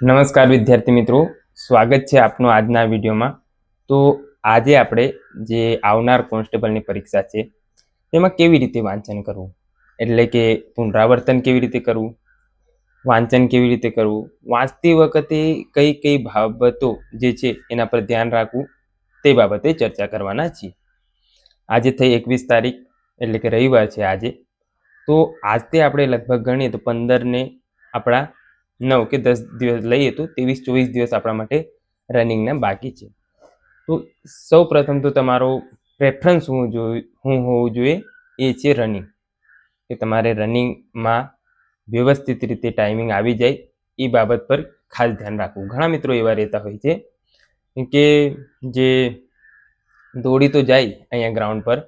નમસ્કાર વિદ્યાર્થી મિત્રો. સ્વાગત છે આપનું આજના વિડીયોમાં. તો આજે આપણે જે આવનાર કોન્સ્ટેબલની પરીક્ષા છે તેમાં કેવી રીતે વાંચન કરવું? એટલે કે પુનરાવર્તન કેવી રીતે કરવું? વાંચન કેવી રીતે કરવું? વાંચતી વખતે કઈ કઈ બાબતો જે છે એના પર ધ્યાન રાખવું? તે બાબતે ચર્ચા કરવાના છીએ. આજે થઈ એકવીસ તારીખ, એટલે કે રવિવાર છે આજે. તો આજથી આપણે લગભગ ગણીએ તો પંદરને આપણા નવ કે દસ દિવસ લઈએ તો ત્રેવીસ, ચોવીસ દિવસ આપણા માટે રનિંગના બાકી છે. તો સૌ પ્રથમ તો તમારો પ્રેફરન્સ હું જો, હું હોવું જોઈએ એ છે રનિંગ કે તમારે રનિંગમાં વ્યવસ્થિત રીતે ટાઈમિંગ આવી જાય એ બાબત પર ખાસ ધ્યાન રાખવું. ઘણા મિત્રો એવા રહેતા હોય છે કે જે દોડી તો જાય અહીંયા ગ્રાઉન્ડ પર,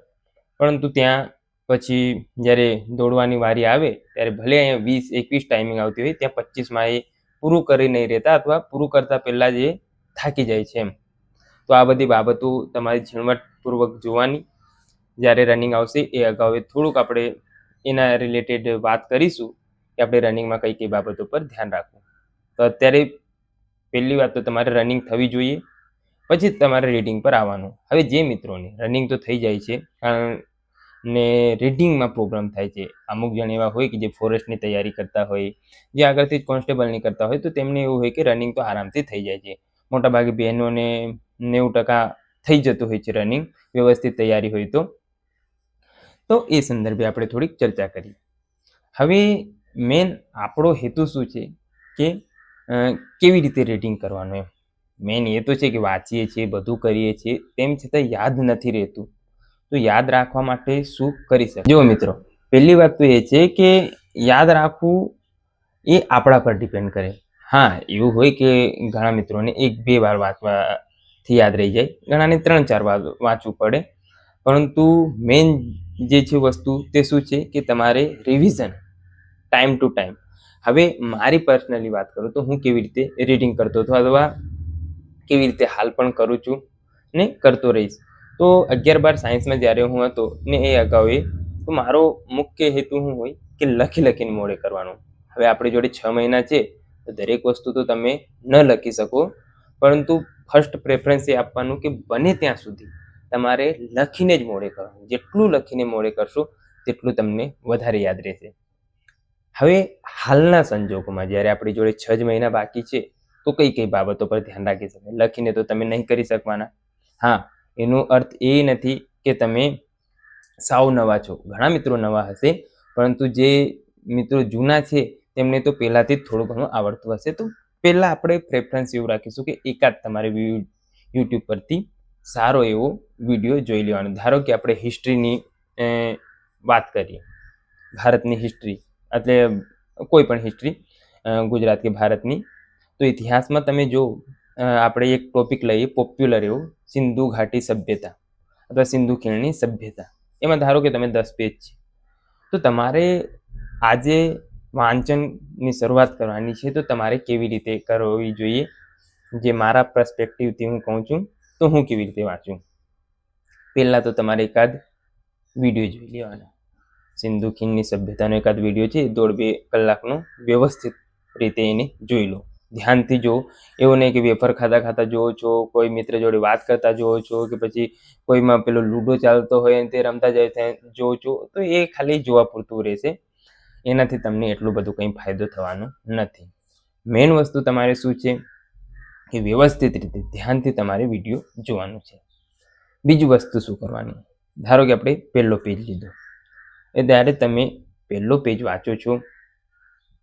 પરંતુ ત્યાં પછી જ્યારે દોડવાની વારી આવે, ત્યારે ભલે અહીંયા વીસ, એકવીસ ટાઈમિંગ આવતી હોય, ત્યાં પચીસમાં એ પૂરું કરી નહીં રહેતા અથવા પૂરું કરતાં પહેલાં જ એ થાકી જાય છે એમ. તો આ બધી બાબતો તમારી ઝીણવટપૂર્વક જોવાની. જ્યારે રનિંગ આવશે, એ અગાઉ થોડુંક આપણે એના રિલેટેડ વાત કરીશું કે આપણે રનિંગમાં કઈ કઈ બાબતો પર ધ્યાન રાખવું. તો અત્યારે પહેલી વાત તો તમારે રનિંગ થવી જોઈએ. પછી તમારે રીડિંગ પર આવવાનું. હવે જે મિત્રોને રનિંગ તો થઈ જાય છે, કારણ ને રીડિંગમાં પ્રોબ્લેમ થાય છે. અમુક જણ એવા હોય કે જે ફોરેસ્ટની તૈયારી કરતા હોય, જે આગળથી જ કોન્સ્ટેબલની કરતા હોય, તો તેમને એવું હોય કે રનિંગ તો આરામથી થઈ જાય છે. મોટાભાગે બહેનોને નેવું ટકા થઈ જતું હોય છે રનિંગ વ્યવસ્થિત તૈયારી હોય તો. તો એ સંદર્ભે આપણે થોડીક ચર્ચા કરી. હવે મેન આપણો હેતુ શું છે કે કેવી રીતે રીડિંગ કરવાનું એમ? મેન એ તો છે કે વાંચીએ છીએ, બધું કરીએ છીએ, તેમ છતાં યાદ નથી રહેતું. તો યાદ રાખવા માટે શું કરી શકે જુઓ મિત્રો, પહેલી વાત તો એ છે કે યાદ રાખવું એ આપણા પર ડિપેન્ડ કરે. હા, એવું હોય કે ઘણા મિત્રોને એક બે વાર વાંચવાથી યાદ રહી જાય, ઘણાને ત્રણ ચાર વાર વાંચવું પડે. પરંતુ મેઇન જે છે વસ્તુ તે શું છે કે તમારે રિવિઝન ટાઈમ ટુ ટાઈમ હવે મારી પર્સનલી વાત કરું તો હું કેવી રીતે રીડિંગ કરતો હતો અથવા કેવી રીતે હાલ પણ કરું છું ને કરતો રહીશ. તો અગિયાર બાર સાયન્સમાં જ્યારે હું હતો ને એ અગાઉ એ તો મારો મુખ્ય હેતુ શું હોય કે લખી લખીને મોડે કરવાનું. હવે આપણી જોડે છ મહિના છે, તો દરેક વસ્તુ તો તમે ન લખી શકો, પરંતુ ફર્સ્ટ પ્રેફરન્સ એ આપવાનું કે બને ત્યાં સુધી તમારે લખીને જ મોડે કરવાનું. જેટલું લખીને મોડે કરશો, તેટલું તમને વધારે યાદ રહેશે. હવે હાલના સંજોગોમાં જ્યારે આપણી જોડે છ જ મહિના બાકી છે, તો કઈ કઈ બાબતો પર ધ્યાન રાખી શકાય? લખીને તો તમે નહીં કરી શકવાના. હા એનો અર્થ એ નથી કે તમે સાવ નવા છો. ઘણા મિત્રો નવા હશે, પરંતુ જે મિત્રો જૂના છે, તેમને તો પહેલાંથી જ થોડું ઘણું આવડતું હશે. તો પહેલાં આપણે પ્રેફરન્સ એવું રાખીશું કે એકાદ તમારે યુટ્યુબ પરથી સારો એવો વીડિયો જોઈ લેવાનો. ધારો કે આપણે હિસ્ટ્રીની વાત કરીએ. ભારતની હિસ્ટ્રી એટલે કોઈ પણ હિસ્ટ્રી ગુજરાત કે ભારતની. તો ઇતિહાસમાં તમે જો આપણે એક ટોપિક લઈએ પોપ્યુલર એવું, સિંધુ ઘાટી સભ્યતા અથવા સિંધુ ખીણની સભ્યતા. એમાં ધારો કે તમે દસ પેજ છે. તો તમારે આજે વાંચનની શરૂઆત કરવાની છે, તો તમારે કેવી રીતે કરવી જોઈએ? જે મારા પ્રસ્પેક્ટિવથી હું કહું છું, તો હું કેવી રીતે વાંચું? પહેલાં તો તમારે એકાદ વીડિયો જોઈ લેવાનો. સિંધુ ખીણની સભ્યતાનો એકાદ વીડિયો છે, દોઢ બે કલાકનો વ્યવસ્થિત રીતે એને જોઈ લો. ધ્યાનથી જુઓ. એવું નહીં કે વેફર ખાતા ખાતા જુઓ છો, કોઈ મિત્ર જોડે વાત કરતા જુઓ છો કે પછી કોઈમાં પેલો લૂડો ચાલતો હોય અને તે રમતા જાય ત્યાં જુઓ છો, તો એ ખાલી જોવા પૂરતું રહેશે. એનાથી તમને એટલું બધું કંઈ ફાયદો થવાનો નથી. મેઇન વસ્તુ તમારે શું છે? કે વ્યવસ્થિત રીતે ધ્યાનથી તમારે વીડિયો જોવાનું છે. બીજી વસ્તુ શું કરવાની? ધારો કે આપણે પહેલો પેજ લીધો. એ ત્યારે તમે પહેલો પેજ વાંચો છો.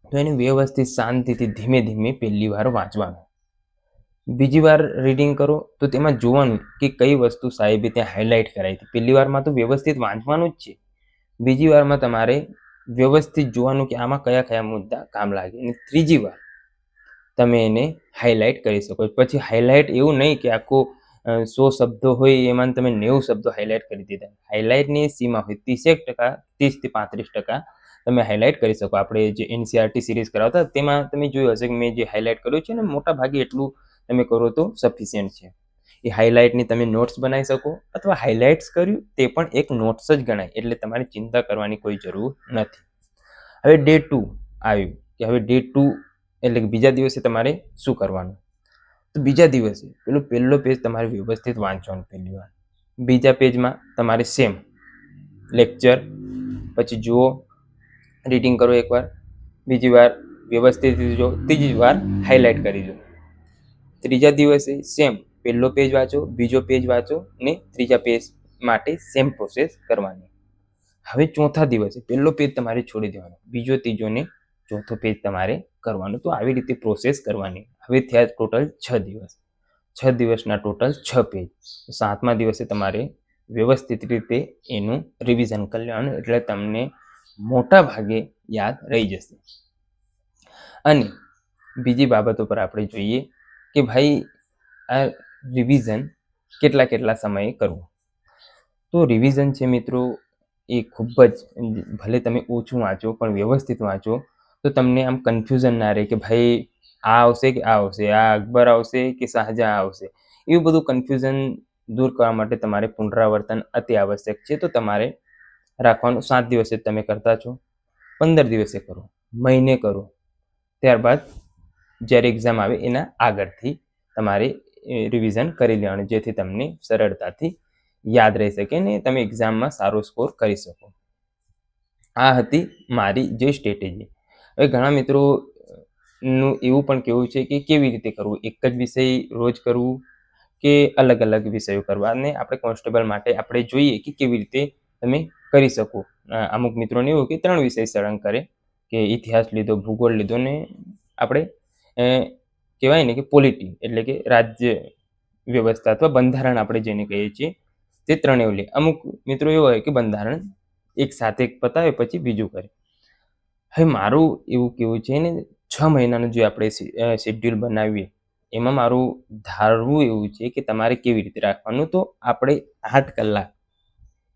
તો એને વ્યવસ્થિત શાંતિથી ધીમે ધીમે પહેલી વાર વાંચવાનું. બીજી વાર રીડિંગ કરો તો તેમાં જોવાનું કે કઈ વસ્તુ સાહેબે ત્યાં હાઇલાઇટ કરાવી હતી. પહેલી વારમાં તો વ્યવસ્થિત વાંચવાનું જ છે. બીજી વારમાં તમારે વ્યવસ્થિત જોવાનું કે આમાં કયા કયા મુદ્દા કામ લાગે. અને ત્રીજી વાર તમે એને હાઇલાઇટ કરી શકો. પછી હાઇલાઇટ એવું નહીં કે આખો સો શબ્દો હોય એમાં તમે નેવું શબ્દો હાઇલાઇટ કરી દીધા. હાઇલાઇટની સીમા હોય ત્રીસેક ટકા ત્રીસથી પાંત્રીસ ટકા તમે હાઇલાઇટ કરી શકો. આપણે જે એનસીઆરટી સિરીઝ કરાવતા તેમાં તમે જોયું હશે કે મેં જે હાઇલાઇટ કર્યું છે ને મોટા ભાગે એટલું તમે કરો તો સફિશિયન્ટ છે. એ હાઇલાઇટની તમે નોટ્સ બનાવી શકો અથવા હાઇલાઇટ્સ કર્યું તે પણ એક નોટ્સ જ ગણાય, એટલે તમારે ચિંતા કરવાની કોઈ જરૂર નથી. હવે ડે ટુ આવ્યું, કે હવે ડે ટુ એટલે કે બીજા દિવસે તમારે શું કરવાનું? તો બીજા દિવસે પેલો પહેલો પેજ તમારે વ્યવસ્થિત વાંચવાનું પહેલી વાર. બીજા પેજમાં તમારે સેમ લેક્ચર પછી જુઓ રીડિંગ કરો એકવાર. બીજી વાર વ્યવસ્થિત જો, ત્રીજી વાર હાઇલાઇટ કરી દો ત્રીજા દિવસે સેમ પહેલો પેજ વાંચો, બીજો પેજ વાંચો ને ત્રીજા પેજ માટે સેમ પ્રોસેસ કરવાની. હવે ચોથા દિવસે પહેલો પેજ તમારે છોડી દેવાનો. બીજો, ત્રીજો ને ચોથો પેજ તમારે કરવાનો. તો આવી રીતે પ્રોસેસ કરવાની. હવે થયા ટોટલ છ દિવસ. છ દિવસના ટોટલ છ પેજ સાતમા દિવસે તમારે વ્યવસ્થિત રીતે એનું રિવિઝન કરી લેવાનું. એટલે તમને મોટા ભાગે યાદ રહી જશે. અને બીજી બાબતો પર આપણે જોઈએ કે ભાઈ, આ રિવિઝન કેટલા કેટલા સમયે કરવું. તો રિવિઝન છે મિત્રો, એ ખૂબ જ ભલે તમે ઓછું વાંચો પણ વ્યવસ્થિત વાંચો, તો તમને આમ કન્ફ્યુઝન ના રહે કે ભાઈ, આ આવશે કે આ આવશે, આ અકબર આવશે કે શાહજહાં આવશે. એવું બધું કન્ફ્યુઝન દૂર કરવા માટે તમારે પુનરાવર્તન અતિ આવશ્યક છે, તો તમારે રાખવાનું. સાત દિવસે તમે કરતા છો. પંદર દિવસે કરો. મહિને કરો. ત્યારબાદ જ્યારે એક્ઝામ આવે એના આગળથી તમારે રિવિઝન કરી લેવાનું, જેથી તમને સરળતાથી યાદ રહી શકે ને તમે એક્ઝામમાં સારો સ્કોર કરી શકો. આ હતી મારી જે સ્ટ્રેટેજી હવે ઘણા મિત્રો નું એવું પણ કહેવું છે કે કેવી રીતે કરવું? એક જ વિષય રોજ કરવું કે અલગ અલગ વિષયો કરવા? અને આપણે કોન્સ્ટેબલ માટે આપણે જોઈએ કે કેવી રીતે તમે કરી શકો. અમુક મિત્રોને એવું કે ત્રણ વિષય સળંગ કરે, કે ઇતિહાસ લીધો, ભૂગોળ લીધો ને આપણે કહેવાય ને કે પોલિટી, એટલે કે રાજ્ય વ્યવસ્થા અથવા બંધારણ આપણે જેને કહીએ છીએ, તે ત્રણેય લે. અમુક મિત્રો એવો હોય કે બંધારણ એક સાથે પતાવે, પછી બીજું કરે. હવે મારું એવું કેવું છે ને, છ મહિનાનું જે આપણે શેડ્યુલ બનાવીએ, એમાં મારું ધારવું એવું છે કે તમારે કેવી રીતે રાખવાનું, તો આપણે આઠ કલાક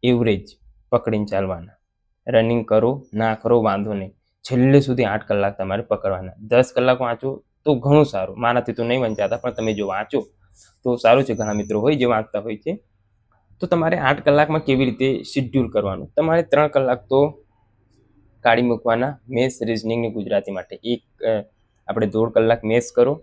એવરેજ પકડીને ચાલવાના. રનિંગ કરો, ના કરો, વાંધો નહીં. છેલ્લે સુધી આઠ કલાક તમારે પકડવાના. દસ કલાક વાંચો તો ઘણું સારું. મારાથી તો નહીં વંચાતા, પણ તમે જો વાંચો, તો સારું છે ઘણા મિત્રો હોય જે વાંચતા હોય છે. તો તમારે આઠ કલાકમાં કેવી રીતે શિડ્યુલ કરવાનું? તમારે ત્રણ કલાક તો કાઢી મૂકવાના. મેથ્સ રિઝનિંગની ગુજરાતી માટે. એક આપણે દોઢ કલાક મેથ્સ કરો,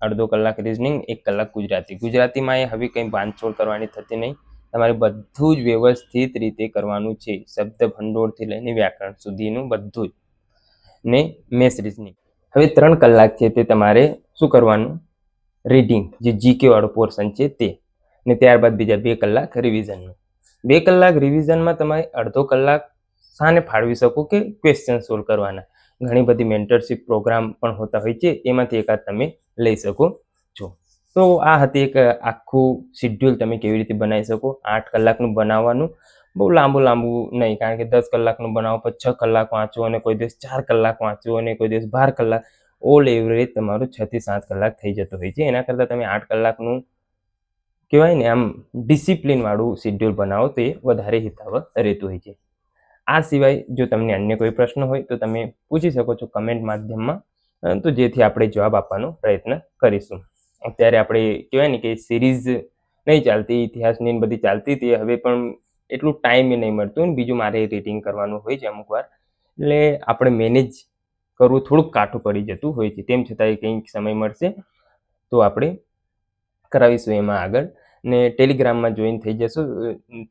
અડધો કલાક રિઝનિંગ એક કલાક ગુજરાતી. ગુજરાતીમાં એ હવે કંઈ બાંધછોડ કરવાની થતી નહીં. તમારે બધું જ વ્યવસ્થિત રીતે કરવાનું છે શબ્દ ભંડોળથી લઈને વ્યાકરણ સુધીનું બધું જ. ને મેસરીઝની હવે ત્રણ કલાક છે તે તમારે શું કરવાનું? રીડિંગ જે જીકે વાળો પોર્શન છે તે. ને ત્યારબાદ બીજા બે કલાક રિવિઝનનું બે કલાક રિવિઝનમાં તમારે અડધો કલાક શાને ફાળવી શકો કે ક્વેશ્ચન સોલ્વ કરવાના. ઘણી બધી મેન્ટરશીપ પ્રોગ્રામ પણ હોતા હોય છે, એમાંથી એકાદ તમે લઈ શકો. તો આ હતી એક આખું શિડ્યુલ તમે કેવી રીતે બનાવી શકો? આઠ કલાકનું બનાવવાનું. બહુ લાંબુ લાંબુ નહીં, કારણ કે દસ કલાકનું બનાવો, પછી છ કલાક વાંચો અને કોઈ દિવસ ચાર કલાક વાંચો અને કોઈ દિવસ બાર કલાક. ઓલ એવરેજ તમારું છ થી સાત કલાક થઈ જતો હોય છે. એના કરતાં તમે આઠ કલાકનું કહેવાય ને આમ ડિસિપ્લિન વાળું શિડ્યુલ બનાવો, તો એ વધારે હિતાવત રહેતું હોય છે. આ સિવાય જો તમને અન્ય કોઈ પ્રશ્ન હોય, તો તમે પૂછી શકો છો કમેન્ટ માધ્યમમાં તો જેથી આપણે જવાબ આપવાનો પ્રયત્ન કરીશું. અત્યારે આપણે કહેવાય ને કે સિરીઝ નહીં ચાલતી, ઇતિહાસની બધી ચાલતી હતી. હવે પણ એટલું ટાઈમ નહીં મળતું ને. બીજું મારે રીડિંગ કરવાનું હોય છે અમુક વાર. એટલે આપણે મેનેજ કરવું થોડુંક કાઠું પડી જતું હોય છે. તેમ છતાંય કંઈક સમય મળશે તો આપણે કરાવીશું એમાં આગળ. ને ટેલિગ્રામમાં જોઈન થઈ જશો,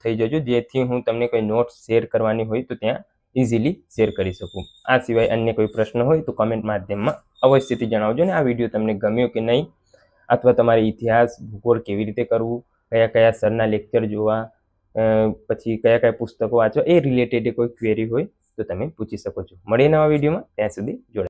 થઈ જજો. જેથી હું તમને કોઈ નોટ્સ શેર કરવાની હોય તો ત્યાં ઇઝીલી શેર કરી શકું. આ સિવાય અન્ય કોઈ પ્રશ્ન હોય તો કમેન્ટ માધ્યમમાં અવશ્યથી જણાવજો ને. આ વીડિયો તમને ગમ્યો કે નહીં અથવા તમારે ઇતિહાસ, ભૂગોળ કેવી રીતે કરવું, કયા કયા સરના લેક્ચર જોવા પછી કયા કયા પુસ્તકો વાંચવા, એ રિલેટેડ કોઈ ક્વેરી હોય તો તમે પૂછી શકો છો. મળીએ નવા વિડીયોમાં. ત્યાં સુધી જોડાઈ